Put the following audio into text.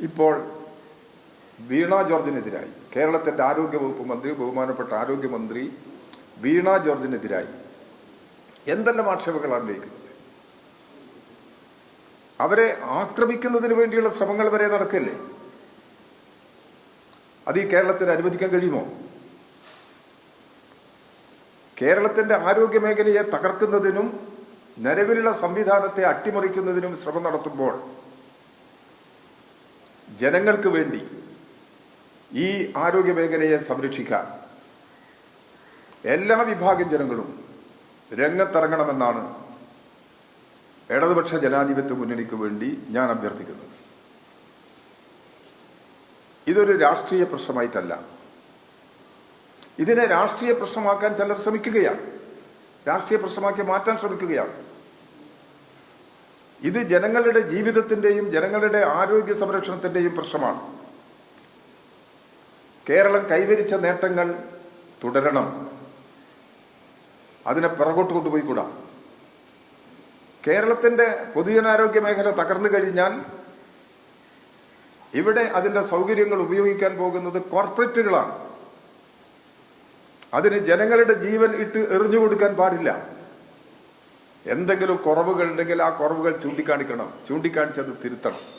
ഇപ്പോൾ വീണ ജോർജിനെതിരായി കേരളത്തിന്റെ ആരോഗ്യവകുപ്പ് മന്ത്രി ബഹുമാനപ്പെട്ട ആരോഗ്യമന്ത്രി വീണ ജോർജിനെതിരായി എന്തെല്ലാം ആക്ഷേപങ്ങളാണ് ഉന്നയിക്കുന്നത്? അവരെ ആക്രമിക്കുന്നതിന് വേണ്ടിയുള്ള ശ്രമങ്ങൾ വരെ നടക്കല്ലേ? അത് ഈ കേരളത്തിന് അനുവദിക്കാൻ കഴിയുമോ? കേരളത്തിന്റെ ആരോഗ്യ മേഖലയെ തകർക്കുന്നതിനും നിലവിലുള്ള സംവിധാനത്തെ അട്ടിമറിക്കുന്നതിനും ശ്രമം നടത്തുമ്പോൾ ജനങ്ങൾക്ക് വേണ്ടി ഈ ആരോഗ്യ മേഖലയെ സംരക്ഷിക്കാൻ എല്ലാ വിഭാഗം ജനങ്ങളും രംഗത്തിറങ്ങണമെന്നാണ് ഇടതുപക്ഷ ജനാധിപത്യ മുന്നണിക്ക് വേണ്ടി ഞാൻ അഭ്യർത്ഥിക്കുന്നത്. ഇതൊരു രാഷ്ട്രീയ പ്രശ്നമായിട്ടല്ല. ഇതിനെ രാഷ്ട്രീയ പ്രശ്നമാക്കാൻ ചിലർ ശ്രമിക്കുകയാണ്. രാഷ്ട്രീയ പ്രശ്നമാക്കി മാറ്റാൻ ശ്രമിക്കുകയാണ്. ഇത് ജനങ്ങളുടെ ജീവിതത്തിന്റെയും ജനങ്ങളുടെ ആരോഗ്യ സംരക്ഷണത്തിന്റെയും പ്രശ്നമാണ്. കേരളം കൈവരിച്ച നേട്ടങ്ങൾ തുടരണം. അതിനെ പിറകോട്ട് കൊണ്ടുപോയിക്കൂടാ കേരളത്തിന്റെ പൊതുജനാരോഗ്യ മേഖല തകർന്നു കഴിഞ്ഞാൽ ഇവിടെ അതിന്റെ സൗകര്യങ്ങൾ ഉപയോഗിക്കാൻ പോകുന്നത് കോർപ്പറേറ്റുകളാണ്. അതിന് ജനങ്ങളുടെ ജീവൻ ഇട്ട് എറിഞ്ഞു കൊടുക്കാൻ പാടില്ല. എന്തെങ്കിലും കുറവുകൾ ഉണ്ടെങ്കിൽ ആ കുറവുകൾ ചൂണ്ടിക്കാണിക്കണം. ചൂണ്ടിക്കാണിച്ചത് തിരുത്തണം.